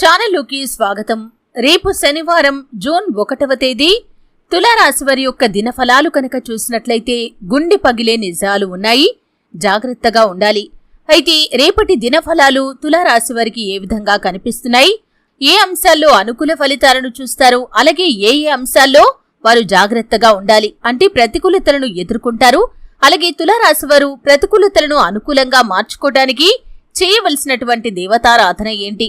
ఛానల్లోకి స్వాగతం. రేపు శనివారం జూన్ ఒకటవ తేదీ తులారాశి వారి యొక్క దినఫలాలు కనుక చూసినట్లయితే గుండె పగిలే నిజాలు ఉన్నాయి. జాగ్రత్తగా ఉండాలి. అయితే రేపటి దినఫలాలు తులారాశి వారికి ఏ విధంగా కనిపిస్తున్నాయి? ఏ అంశాల్లో అనుకూల ఫలితాలను చూస్తారు? అలాగే ఏ ఏ అంశాల్లో వారు జాగ్రత్తగా ఉండాలి అంటే ప్రతికూలతలను ఎదుర్కొంటారు? అలాగే తులారాశి వారు ప్రతికూలతలను అనుకూలంగా మార్చుకోవడానికి చేయవలసినటువంటి దేవతారాధన ఏంటి?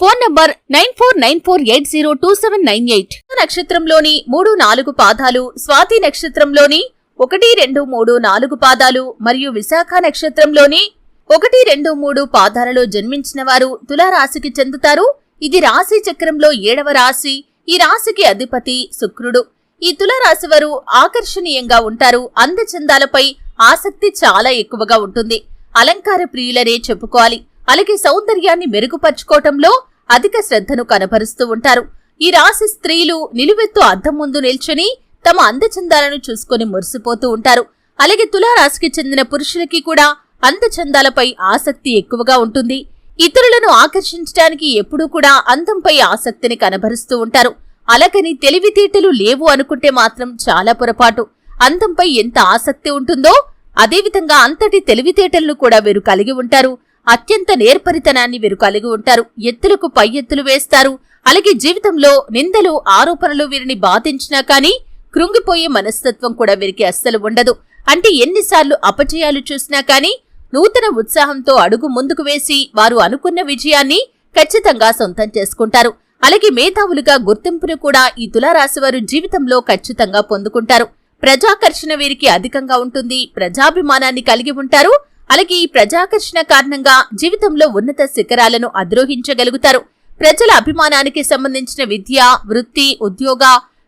Phone number nine four nine four eight zero two seven nine eight. నక్షత్రంలోని మూడు నాలుగు పాదాలు స్వాతి నక్షత్రంలోని ఒకటి రెండు మూడు నాలుగు పాదాలు మరియు విశాఖ నక్షత్రంలోని ఒకటి రెండు మూడు పాదాలలో జన్మించిన వారు తులారాశికి చెందుతారు. ఇది రాశి చక్రంలో ఏడవ రాశి. ఈ రాశికి అధిపతి శుక్రుడు. ఈ తులారాశి వారు ఆకర్షణీయంగా ఉంటారు. అందచందాలపై ఆసక్తి చాలా ఎక్కువగా ఉంటుంది. అలంకార ప్రియులనే చెప్పుకోవాలి. అలాగే సౌందర్యాన్ని మెరుగుపరుచుకోవటంలో అధిక శ్రద్ధను కనబరుస్తూ ఉంటారు. ఈ రాశి స్త్రీలు నిలువెత్తు అద్దం ముందు నిల్చుని తమ అందచందాలను చూసుకొని మురిసిపోతూ ఉంటారు. అలాగే తులారాశికి చెందిన పురుషులకి కూడా అందచందాలపై ఆసక్తి ఎక్కువగా ఉంటుంది. ఇతరులను ఆకర్షించడానికి ఎప్పుడూ కూడా అందంపై ఆసక్తిని కనబరుస్తూ ఉంటారు. అలాగని తెలివితేటలు లేవు అనుకుంటే మాత్రం చాలా పొరపాటు. అందంపై ఎంత ఆసక్తి ఉంటుందో అదేవిధంగా అంతటి తెలివితేటలను కూడా వీరు కలిగి ఉంటారు. అత్యంత నేర్పరితనాన్ని వీరు కలిగి ఉంటారు. ఎత్తులకు పై ఎత్తులు వేస్తారు. అలాగే జీవితంలో నిందలు ఆరోపణలు వీరిని బాధించినా కానీ కృంగిపోయే మనస్తత్వం కూడా వీరికి అస్సలు ఉండదు. అంటే ఎన్నిసార్లు అపజయాలు చూసినా కానీ నూతన ఉత్సాహంతో అడుగు ముందుకు వేసి వారు అనుకున్న విజయాన్ని ఖచ్చితంగా సొంతం చేసుకుంటారు. అలాగే మేధావులుగా గుర్తింపును కూడా ఈ తులారాశి వారు జీవితంలో ఖచ్చితంగా పొందుకుంటారు. ప్రజాకర్షణ వీరికి అధికంగా ఉంటుంది. ప్రజాభిమానాన్ని కలిగి ఉంటారు. అలాగే ఈ ప్రజాకర్షణ కారణంగా జీవితంలో ఉన్నత శిఖరాలను అధిరోహించగలుగుతారు. ప్రజల అభిమానానికి సంబంధించిన విద్య వృత్తి ఉద్యోగ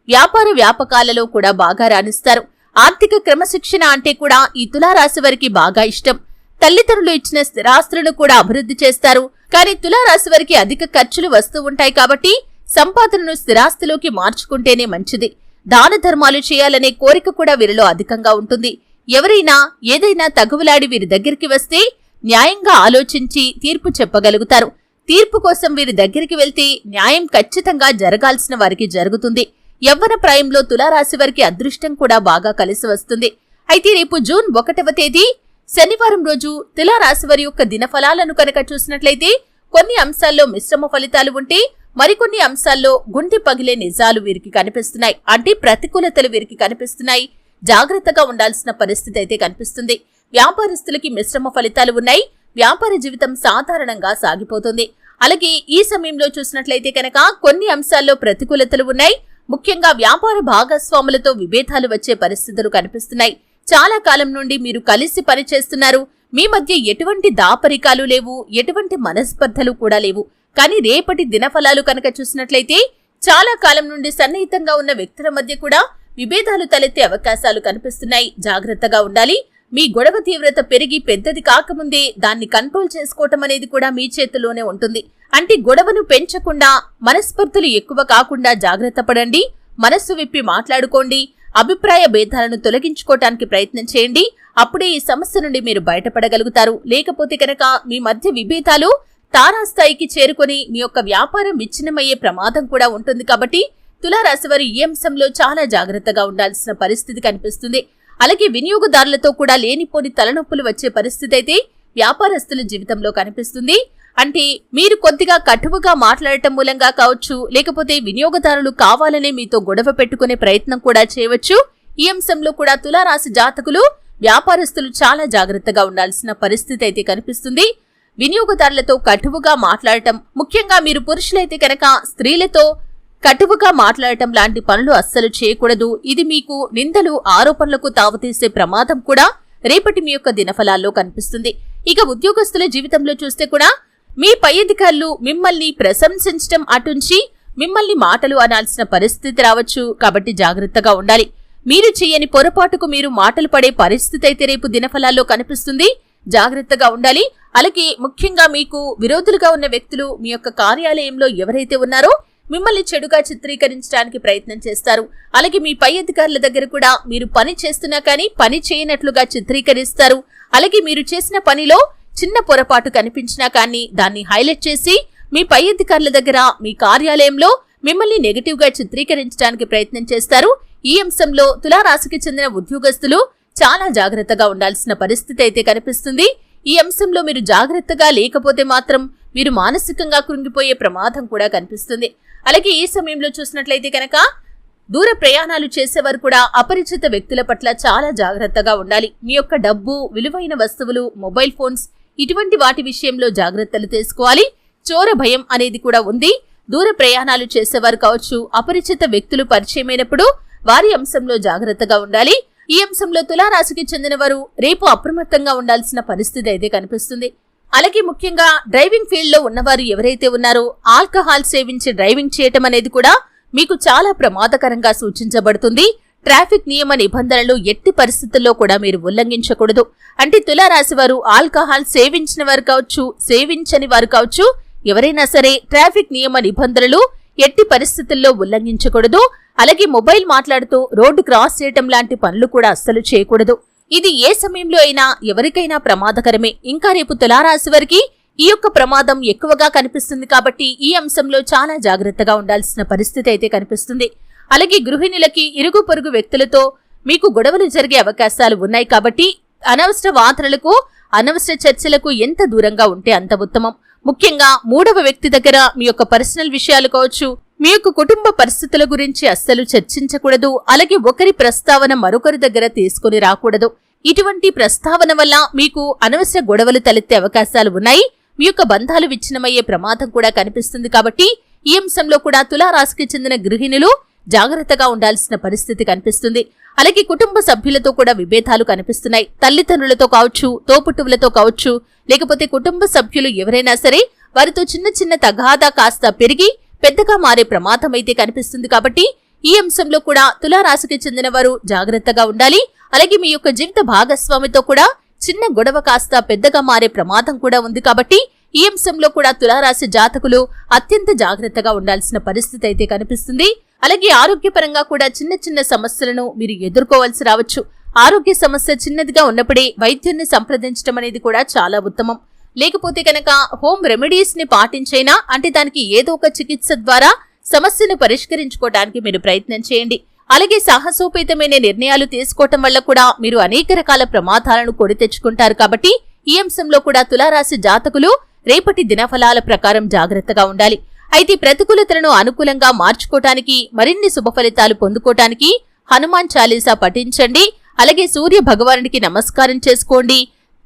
వ్యాపార వ్యాపకాలలో కూడా బాగా రాణిస్తారు. ఆర్థిక క్రమశిక్షణ అంటే కూడా ఈ తులారాశి వారికి బాగా ఇష్టం. తల్లిదండ్రులు ఇచ్చిన స్థిరాస్తులను కూడా అభివృద్ధి చేస్తారు. కానీ తులారాశి వారికి అధిక ఖర్చులు వస్తూ ఉంటాయి కాబట్టి సంపాదనను స్థిరాస్తిలోకి మార్చుకుంటేనే మంచిది. దాన ధర్మాలు చేయాలనే కోరిక కూడా వీరిలో అధికంగా ఉంటుంది. ఎవరైనా ఏదైనా తగువలాడి వీరి దగ్గరికి వస్తే న్యాయంగా ఆలోచించి తీర్పు చెప్పగలుగుతారు. తీర్పు కోసం వీరి దగ్గరికి వెళ్తే న్యాయం ఖచ్చితంగా జరగాల్సిన వారికి జరుగుతుంది. యవ్వన ప్రాయంలో తులారాశి వారికి అదృష్టం కూడా బాగా కలిసి వస్తుంది. అయితే రేపు జూన్ ఒకటవ తేదీ శనివారం రోజు తులారాశి వారి యొక్క దినఫలాలను కనుక చూసినట్లయితే కొన్ని అంశాల్లో మిశ్రమ ఫలితాలు ఉంటే మరికొన్ని అంశాల్లో గుండె పగిలే నిజాలు వీరికి కనిపిస్తున్నాయి. అంటే ప్రతికూలతలు వీరికి కనిపిస్తున్నాయి. జాగ్రత్తగా ఉండాల్సిన పరిస్థితి అయితే కనిపిస్తుంది. వ్యాపారస్తులకి మిశ్రమ ఫలితాలు ఉన్నాయి. వ్యాపార జీవితం సాధారణంగా సాగిపోతుంది. అలాగే ఈ సమయంలో చూసినట్లయితే కనుక కొన్ని అంశాల్లో ప్రతికూలతలు ఉన్నాయి. ముఖ్యంగా వ్యాపార భాగస్వాములతో విభేదాలు వచ్చే పరిస్థితులు కనిపిస్తున్నాయి. చాలా కాలం నుండి మీరు కలిసి పనిచేస్తున్నారు. మీ మధ్య ఎటువంటి దాపరికాలు లేవు. ఎటువంటి మనస్పర్ధలు కూడా లేవు. కానీ రేపటి దినఫలాలు కనుక చూసినట్లయితే చాలా కాలం నుండి సన్నిహితంగా ఉన్న వ్యక్తుల మధ్య కూడా విభేదాలు తలెత్తే అవకాశాలు కనిపిస్తున్నాయి. జాగ్రత్తగా ఉండాలి. మీ గొడవ తీవ్రత పెరిగి పెద్దది కాకముందే దాన్ని కంట్రోల్ చేసుకోవటం అనేది కూడా మీ చేతిలోనే ఉంటుంది. అంటే గొడవను పెంచకుండా మనస్పర్ధలు ఎక్కువ కాకుండా జాగ్రత్త పడండి. మనస్సు విప్పి మాట్లాడుకోండి. అభిప్రాయ భేదాలను తొలగించుకోవటానికి ప్రయత్నం చేయండి. అప్పుడే ఈ సమస్య నుండి మీరు బయటపడగలుగుతారు. లేకపోతే కనుక మీ మధ్య విభేదాలు తారాస్థాయికి చేరుకొని మీ యొక్క వ్యాపారం విచ్ఛిన్నమయ్యే ప్రమాదం కూడా ఉంటుంది కాబట్టి తులారాశి వారి ఈ అంశంలో చాలా జాగ్రత్తగా ఉండాల్సిన పరిస్థితి కనిపిస్తుంది. అలాగే వినియోగదారులతో కూడా లేనిపోని తలనొప్పులు వచ్చే పరిస్థితి అయితే వ్యాపారస్తుల జీవితంలో కనిపిస్తుంది. అంటే మీరు కొద్దిగా కటువుగా మాట్లాడటం మూలంగా కావచ్చు లేకపోతే వినియోగదారులు కావాలనే మీతో గొడవ పెట్టుకునే ప్రయత్నం కూడా చేయవచ్చు. ఈ అంశంలో కూడా తులారాశి జాతకులు వ్యాపారస్తులు చాలా జాగ్రత్తగా ఉండాల్సిన పరిస్థితి అయితే కనిపిస్తుంది. వినియోగదారులతో కటువుగా మాట్లాడటం ముఖ్యంగా మీరు పురుషులైతే కనుక స్త్రీలతో కటువుగా మాట్లాడటం లాంటి పనులు అస్సలు చేయకూడదు. ఇది మీకు నిందలు ఆరోపణలకు తావుతీసే ప్రమాదం కూడా రేపటి మీ యొక్క దినఫలాల్లో కనిపిస్తుంది. ఇక ఉద్యోగస్తుల జీవితంలో చూస్తే కూడా మీ పై అధికారులు మిమ్మల్ని ప్రశంసించడం అటుంచి మిమ్మల్ని మాటలు అనాల్సిన పరిస్థితి రావచ్చు. కాబట్టి జాగ్రత్తగా ఉండాలి. మీరు చేయని పొరపాటుకు మీరు మాటలు పడే పరిస్థితి అయితే రేపు దినఫలాల్లో కనిపిస్తుంది. జాగ్రత్తగా ఉండాలి. అలాగే ముఖ్యంగా మీకు విరోధులుగా ఉన్న వ్యక్తులు మీ యొక్క కార్యాలయంలో ఎవరైతే ఉన్నారో మిమ్మల్ని చెడుగా చిత్రీకరించడానికి ప్రయత్నం చేస్తారు. అలాగే మీ పై అధికారుల దగ్గర కూడా మీరు పని చేస్తున్నా కానీ పని చేయనట్లుగా చిత్రీకరిస్తారు. అలాగే మీరు చేసిన పనిలో చిన్న పొరపాటు కనిపించినా కానీ దాన్ని హైలైట్ చేసి మీ పై అధికారుల దగ్గర మీ కార్యాలయంలో మిమ్మల్ని నెగిటివ్గా చిత్రీకరించడానికి ప్రయత్నం చేస్తారు. ఈ అంశంలో తులారాశికి చెందిన ఉద్యోగస్తులు చాలా జాగ్రత్తగా ఉండాల్సిన పరిస్థితి అయితే కనిపిస్తుంది. ఈ అంశంలో మీరు జాగ్రత్తగా లేకపోతే మాత్రం మీరు మానసికంగా కృంగిపోయే ప్రమాదం కూడా కనిపిస్తుంది. అలాగే ఈ సమయంలో చూసినట్లయితే కనుక దూర ప్రయాణాలు చేసేవారు కూడా అపరిచిత వ్యక్తుల పట్ల చాలా జాగ్రత్తగా ఉండాలి. మీ యొక్క డబ్బు విలువైన వస్తువులు మొబైల్ ఫోన్స్ ఇటువంటి వాటి విషయంలో జాగ్రత్తలు తీసుకోవాలి. చోర భయం అనేది కూడా ఉంది. దూర ప్రయాణాలు చేసేవారు కావచ్చు అపరిచిత వ్యక్తులు పరిచయమైనప్పుడు వారి అంశంలో జాగ్రత్తగా ఉండాలి. ఈ అంశంలో తులారాశికి చెందిన వారు రేపు అప్రమత్తంగా ఉండాల్సిన పరిస్థితి అయితే కనిపిస్తుంది. అలాగే ముఖ్యంగా డ్రైవింగ్ ఫీల్డ్లో ఉన్నవారు ఎవరైతే ఉన్నారో ఆల్కహాల్ సేవించి డ్రైవింగ్ చేయటం అనేది కూడా మీకు చాలా ప్రమాదకరంగా సూచించబడుతుంది. ట్రాఫిక్ నియమ నిబంధనలు ఎట్టి పరిస్థితుల్లో కూడా మీరు ఉల్లంఘించకూడదు. అంటే తులారాశి వారు ఆల్కహాల్ సేవించిన వారు కావచ్చు సేవించని వారు కావచ్చు ఎవరైనా సరే ట్రాఫిక్ నియమ నిబంధనలు ఎట్టి పరిస్థితుల్లో ఉల్లంఘించకూడదు. అలాగే మొబైల్ మాట్లాడుతూ రోడ్డు క్రాస్ చేయటం లాంటి పనులు కూడా అస్సలు చేయకూడదు. ఇది ఏ సమయంలో అయినా ఎవరికైనా ప్రమాదకరమే. ఇంకా రేపు తులారాశి వారికి ఈ యొక్క ప్రమాదం ఎక్కువగా కనిపిస్తుంది కాబట్టి ఈ అంశంలో చాలా జాగ్రత్తగా ఉండాల్సిన పరిస్థితి అయితే కనిపిస్తుంది. అలాగే గృహిణులకి ఇరుగు పొరుగు వ్యక్తులతో మీకు గొడవలు జరిగే అవకాశాలు ఉన్నాయి కాబట్టి అనవసర వార్తలకు అనవసర చర్చలకు ఎంత దూరంగా ఉంటే అంత ఉత్తమం. ముఖ్యంగా మూడవ వ్యక్తి దగ్గర మీ యొక్క పర్సనల్ విషయాలు కావచ్చు మీ యొక్క కుటుంబ పరిస్థితుల గురించి అస్సలు చర్చించకూడదు అలాగే ఒకరి ప్రస్తావన మరొకరి దగ్గర తీసుకుని రాకూడదు. ఇటువంటి ప్రస్తావన వల్ల మీకు అనవసర గొడవలు తలెత్తే అవకాశాలు ఉన్నాయి. మీ యొక్క బంధాలు విచ్ఛిన్నమయ్యే ప్రమాదం కూడా కనిపిస్తుంది కాబట్టి ఈ అంశంలో కూడా తులారాశికి చెందిన గృహిణులు జాగ్రత్తగా ఉండాల్సిన పరిస్థితి కనిపిస్తుంది. అలాగే కుటుంబ సభ్యులతో కూడా విభేదాలు కనిపిస్తున్నాయి. తల్లిదండ్రులతో కావచ్చు తోపుట్టువులతో కావచ్చు లేకపోతే కుటుంబ సభ్యులు ఎవరైనా సరే వారితో చిన్న చిన్న తగాదా కాస్త పెరిగి పెద్దగా మారే ప్రమాదం అయితే కనిపిస్తుంది కాబట్టి ఈ అంశంలో కూడా తులారాశికి చెందిన వారు జాగ్రత్తగా ఉండాలి. అలాగే మీ యొక్క జీవిత భాగస్వామితో కూడా చిన్న గొడవ కాస్త పెద్దగా మారే ప్రమాదం కూడా ఉంది కాబట్టి ఈ అంశంలో కూడా తులారాశి జాతకులు అత్యంత జాగ్రత్తగా ఉండాల్సిన పరిస్థితి అయితే కనిపిస్తుంది. అలాగే ఆరోగ్యపరంగా కూడా చిన్న చిన్న సమస్యలను మీరు ఎదుర్కోవాల్సి రావచ్చు. ఆరోగ్య సమస్య చిన్నదిగా ఉన్నప్పుడే వైద్యున్ని సంప్రదించడం అనేది కూడా చాలా ఉత్తమం. లేకపోతే కనుక హోమ్ రెమెడీస్ని పాటించైనా అంటే దానికి ఏదో ఒక చికిత్స ద్వారా సమస్యను పరిష్కరించుకోవడానికి మీరు ప్రయత్నం చేయండి. అలాగే సాహసోపేతమైన నిర్ణయాలు తీసుకోవటం వల్ల కూడా మీరు అనేక రకాల ప్రమాదాలను కొని తెచ్చుకుంటారు. కాబట్టి ఈ అంశంలో కూడా తులారాశి జాతకులు రేపటి దినఫలాల ప్రకారం జాగ్రత్తగా ఉండాలి. అయితే ప్రతికూలతలను అనుకూలంగా మార్చుకోవటానికి మరిన్ని శుభ ఫలితాలు పొందుకోవటానికి హనుమాన్ చాలీసా పఠించండి. అలాగే సూర్య భగవానుడికి నమస్కారం చేసుకోండి.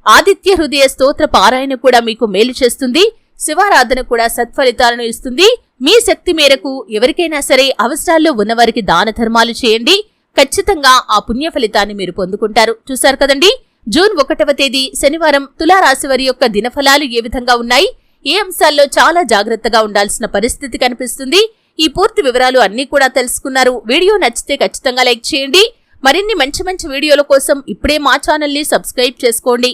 ఆదిత్య హృదయ స్తోత్ర పారాయణ కూడా మీకు మేలు చేస్తుంది. శివారాధన కూడా సత్ఫలితాలను ఇస్తుంది. మీ శక్తి మేరకు ఎవరికైనా సరే అవసరాల్లో ఉన్నవారికి దాన ధర్మాలు చేయండి. ఖచ్చితంగా ఆ పుణ్య ఫలితాన్ని మీరు పొందుకుంటారు. చూశారు కదండి? జూన్ ఒకటవ తేదీ శనివారం తులారాశి వారి యొక్క దినఫలాలు ఏ విధంగా ఉన్నాయి? ఏ అంశాల్లో చాలా జాగ్రత్తగా ఉండాల్సిన పరిస్థితి కనిపిస్తుంది? ఈ పూర్తి వివరాలు అన్ని కూడా తెలుసుకున్నారు. వీడియో నచ్చితే ఖచ్చితంగా లైక్ చేయండి. మరిన్ని మంచి మంచి వీడియోల కోసం ఇప్పుడే మా ఛానల్ని సబ్స్క్రైబ్ చేసుకోండి.